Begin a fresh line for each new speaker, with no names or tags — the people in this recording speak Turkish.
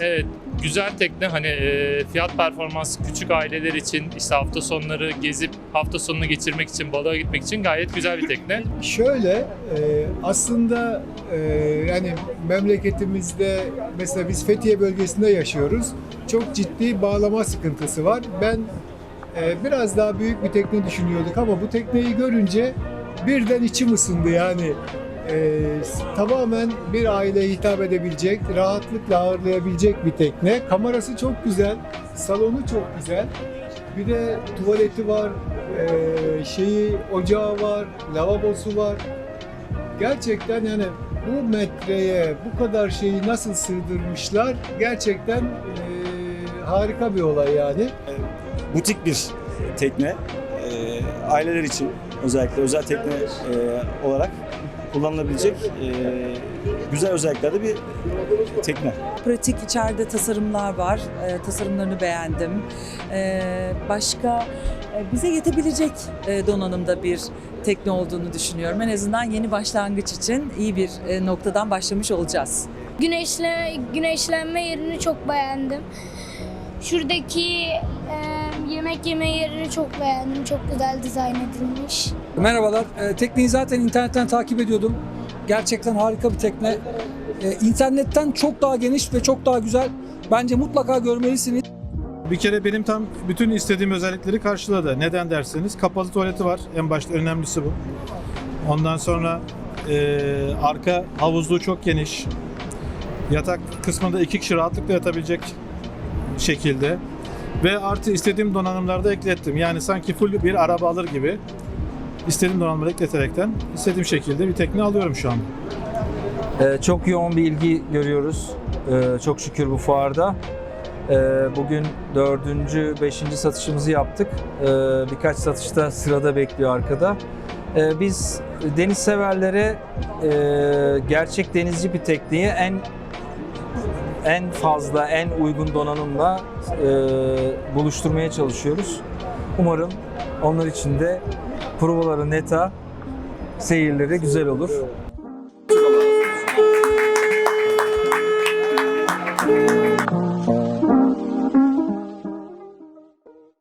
Evet, güzel tekne hani e, fiyat performans küçük aileler için işte hafta sonları gezip hafta sonunu geçirmek için balığa gitmek için gayet güzel bir tekne.
Şöyle e, aslında e, yani memleketimizde mesela biz Fethiye bölgesinde yaşıyoruz. Çok ciddi bağlama sıkıntısı var. Ben e, biraz daha büyük bir tekne düşünüyorduk ama bu tekneyi görünce birden içim ısındı yani. E, tamamen bir aileye hitap edebilecek, rahatlıkla ağırlayabilecek bir tekne. Kamerası çok güzel, salonu çok güzel. Bir de tuvaleti var, e, şeyi ocağı var, lavabosu var. Gerçekten yani bu metreye bu kadar şeyi nasıl sığdırmışlar? Gerçekten e, harika bir olay yani.
butik bir tekne. Ee, aileler için özellikle özel tekne e, olarak kullanılabilecek e, güzel özelliklerde bir tekne.
Pratik içeride tasarımlar var. Ee, tasarımlarını beğendim. Ee, başka e, bize yetebilecek e, donanımda bir tekne olduğunu düşünüyorum. En azından yeni başlangıç için iyi bir e, noktadan başlamış olacağız.
Güneşle, güneşlenme yerini çok beğendim. Şuradaki e, yemek yeme yerini çok beğendim. Çok güzel dizayn edilmiş.
Merhabalar. Ee, tekneyi zaten internetten takip ediyordum. Gerçekten harika bir tekne. Ee, internetten çok daha geniş ve çok daha güzel. Bence mutlaka görmelisiniz.
Bir kere benim tam bütün istediğim özellikleri karşıladı. Neden derseniz kapalı tuvaleti var. En başta önemlisi bu. Ondan sonra eee, arka havuzluğu çok geniş. Yatak kısmında iki kişi rahatlıkla yatabilecek şekilde. Ve artı istediğim donanımlarda eklettim. Yani sanki full bir araba alır gibi istediğim donanımları ekleterekten istediğim şekilde bir tekne alıyorum şu an.
Ee, çok yoğun bir ilgi görüyoruz. Ee, çok şükür bu fuarda. Ee, bugün dördüncü, beşinci satışımızı yaptık. Ee, birkaç satışta sırada bekliyor arkada. Ee, biz deniz severlere e, gerçek denizci bir tekneyi en en fazla, en uygun donanımla e, buluşturmaya çalışıyoruz. Umarım onlar için de provaları neta, seyirleri güzel olur.